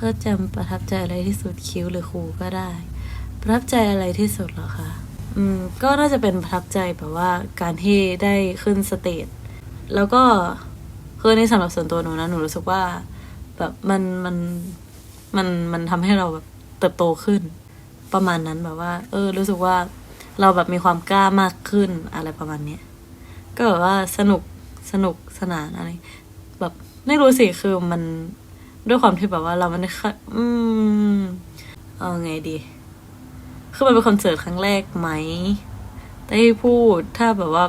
ก็จำประทับใจอะไรที่สุดคิ้วหรือครูก็ได้ ประทับใจอะไรที่สุดเหรอคะอืมก็น่าจะเป็นประทับใจแบบว่าการที่ได้ขึ้นสเตจแล้วก็คือในสำหรับส่วนตัวหนูนะหนูรู้สึกว่าแบบมันมันมันมันทำให้เราแบบเติบโตขึ้น ประมาณนั้นแบบว่า เออ รู้สึกว่าเราแบบมีความกล้ามากขึ้นอะไรประมาณเนี้ยก็แบบว่าสนุกสนุกสนานอะไร แบบไม่รู้สิคือมัน ด้วยความที่แบบว่าเรามันค่ะอืมเอาไงดี คือมันเป็นคอนเสิร์ตครั้งแรกไหมได้พูดถ้าแบบว่า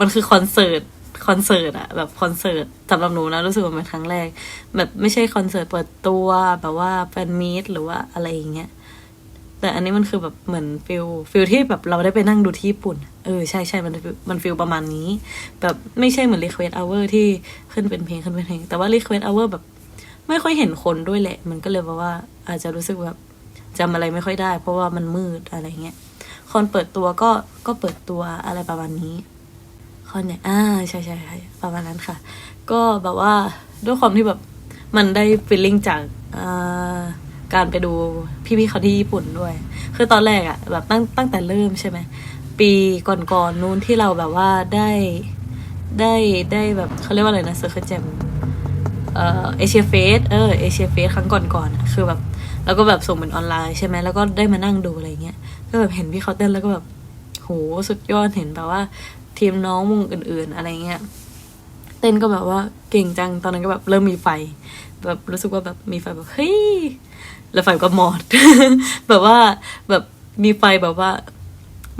มันคือคอนเสิร์ตคอนเสิร์ตอะแบบคอนเสิร์ตสำหรับหนูนะรู้สึกว่ามันเป็นครั้งแรก แบบไม่ใช่คอนเสิร์ตเปิดตัวแบบว่าแฟนมีตหรือว่าอะไรอย่างเงี้ยแต่อันนี้มันคือแบบเหมือนฟิลฟิลที่แบบเราได้ไปนั่งดูที่ญี่ปุ่น เออใช่ใช่มันมันฟิลประมาณนี้ แบบไม่ใช่เหมือน Request Hour ที่ขึ้นเป็นเพลงขึ้นเป็นเพลง แต่ว่า Request Hour แบบ ไม่ค่อยเห็นคนด้วยแหละ มันก็เลยแบบว่า อาจจะรู้สึกแบบจำอะไรไม่ค่อยได้ เพราะว่ามันมืดอะไรเงี้ยคนเปิดตัวก็ก็เปิดตัวอะไรประมาณนี้คอนเนี่ยอ่าใช่ใช่ใช่ประมาณนั้นค่ะ ก็แบบว่าด้วยความที่แบบมันได้ฟีลลิ่งจากการไปดูพี่ๆเขาที่ญี่ปุ่นด้วย คือตอนแรกอะแบบตั้งตั้งแต่เริ่มใช่ไหมปีก่อนๆนู้นที่เราแบบว่าได้ได้ได้แบบเขาเรียกว่าอะไรนะเซอร์เคิลแจม เออเอเชียเฟสเออเอเชียเฟสครั้งก่อนๆคือแบบแล้วก็แบบส่งเป็นออนไลน์ใช่ไหมแล้วก็ได้มานั่งดูอะไรเงี้ยก็แบบเห็นพี่เขาเต้นแล้วก็แบบโหสุดยอดเห็นแบบว่าทีมน้องวงอื่น ๆ อะไรเงี้ยเต้นก็แบบว่าเก่งจังตอนนั้นก็แบบเริ่มมีไฟ แบบรู้สึกว่าแบบมีไฟแบบเฮ้ยแล้วไฟก็มอด แบบว่าแบบมีไฟแบบว่า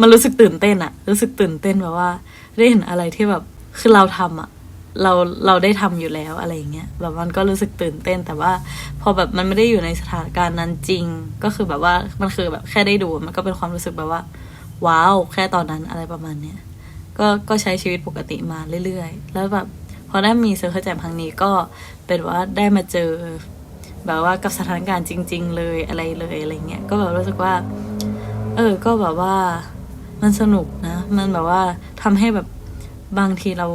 มันรู้สึกตื่นเต้นอะรู้สึกตื่นเต้นแบบว่า ได้เห็นอะไรที่แบบคือเราทำอะ เราเราได้ทำอยู่แล้วอะไรอย่างเงี้ยแบบมันก็รู้สึกตื่นเต้น แต่ว่า พอแบบมันไม่ได้อยู่ในสถานการณ์นั้นจริง ก็คือแบบว่ามันคือแบบแค่ได้ดูมันก็เป็นความรู้สึกแบบว่า ว้าว แค่ตอนนั้นอะไรประมาณเนี้ยก็ก็ใช้ชีวิตปกติมาเรื่อยๆ แล้วแบบพอได้มีเซอร์เคิลแจมครั้งนี้ก็เป็นว่าได้มาเจอ แบบว่ากับสถานการณ์จริง ๆ เลยอะไรเลยอะไรเงี้ยก็แบบรู้สึกว่า เออ ก็แบบว่ามันสนุกนะ มันแบบว่าทำให้แบบบางทีเรา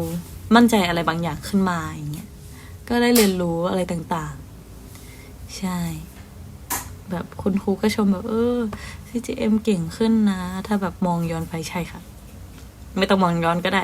มั่นใจอะไรบางอย่างขึ้นมาอย่างเงี้ยก็ได้เรียนรู้อะไรต่างๆ ใช่ แบบคุณครูก็ชมแบบ เออ CGM เก่งขึ้นนะ ถ้าแบบมองย้อนไปใช่ค่ะ ไม่ต้องมองย้อนก็ได้